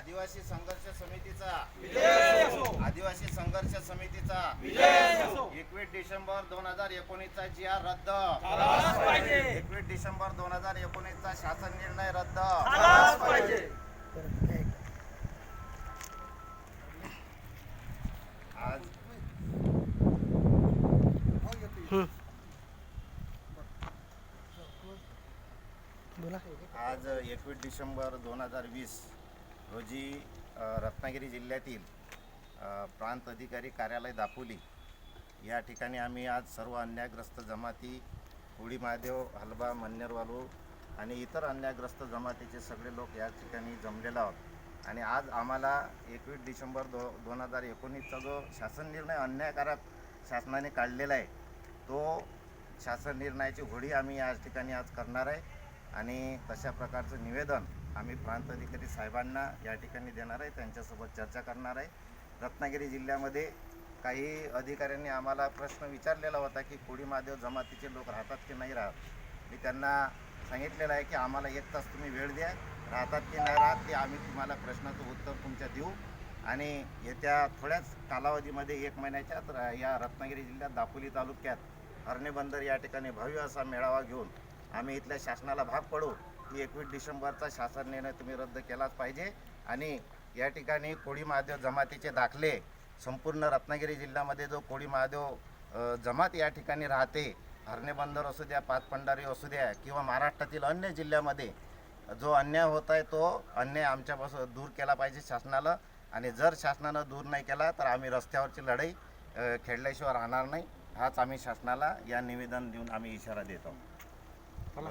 आदिवासी संघर्ष समितीचा आदिवासी संघर्ष समितीचा एकवीस डिसेंबर दोन हजार एकोणीसचा जी आर रद्द एकवीस डिसेंबर दोन हजार एकोणीसचा शासन निर्णय रद्द. आज आज एकवीस डिसेंबर दोन हजार वीस. हो रोजी रत्नागिरी जिल्ह्यातील प्रांत अधिकारी कार्यालय दापोली. या ठिकाणी आम्ही आज सर्व अन्यायग्रस्त जमाती कोळी महादेव हलबा मन्नेरवालू आणि इतर अन्यायग्रस्त जमातीचे सगळे लोक या ठिकाणी जमलेलो आहोत. आणि आज आम्हाला एकवीस डिसेंबर दो दोन हजार एकोणीसचा जो शासन निर्णय अन्यायकारक शासनाने काढलेला आहे तो शासन निर्णयाची होळी आम्ही या ठिकाणी आज करणार आहे. आणि तशा प्रकारचं निवेदन आम्ही प्रांत अधिकारी साहेबांना या ठिकाणी देणार आहे त्यांच्यासोबत चर्चा करणार आहे. रत्नागिरी जिल्ह्यामध्ये काही अधिकाऱ्यांनी आम्हाला प्रश्न विचारलेला होता की कोळी महादेव जमातीचे लोक राहतात की नाही राहत? मी त्यांना सांगितलेलं आहे की आम्हाला एक तास तुम्ही वेळ द्या. राहतात की नाही राहत ते आम्ही तुम्हाला प्रश्नाचं उत्तर तुमच्या देऊ. आणि येत्या थोड्याच कालावधीमध्ये एक महिन्याच्या या रत्नागिरी जिल्ह्यात दापोली तालुक्यात हरणे बंदर या ठिकाणी भव्य असा मेळावा घेऊन आम्ही इथल्या शासनाला भाग पडू. की एकवीस डिसेंबरचा शासन निर्णय तुम्ही रद्द केलाच पाहिजे. आणि या ठिकाणी कोळी महादेव जमातीचे दाखले संपूर्ण रत्नागिरी जिल्ह्यामध्ये जो कोळी महादेव जमात या ठिकाणी राहते हरणे बंदर असू द्या पाच पंढारी असू द्या किंवा महाराष्ट्रातील अन्य जिल्ह्यामध्ये जो अन्याय होत आहे तो अन्याय आमच्यापासून दूर केला पाहिजे शासनाला. आणि जर शासनानं दूर नाही केला तर आम्ही रस्त्यावरची लढाई खेळल्याशिवाय राहणार नाही. हाच आम्ही शासनाला या निवेदन देऊन आम्ही इशारा देतो. बोला.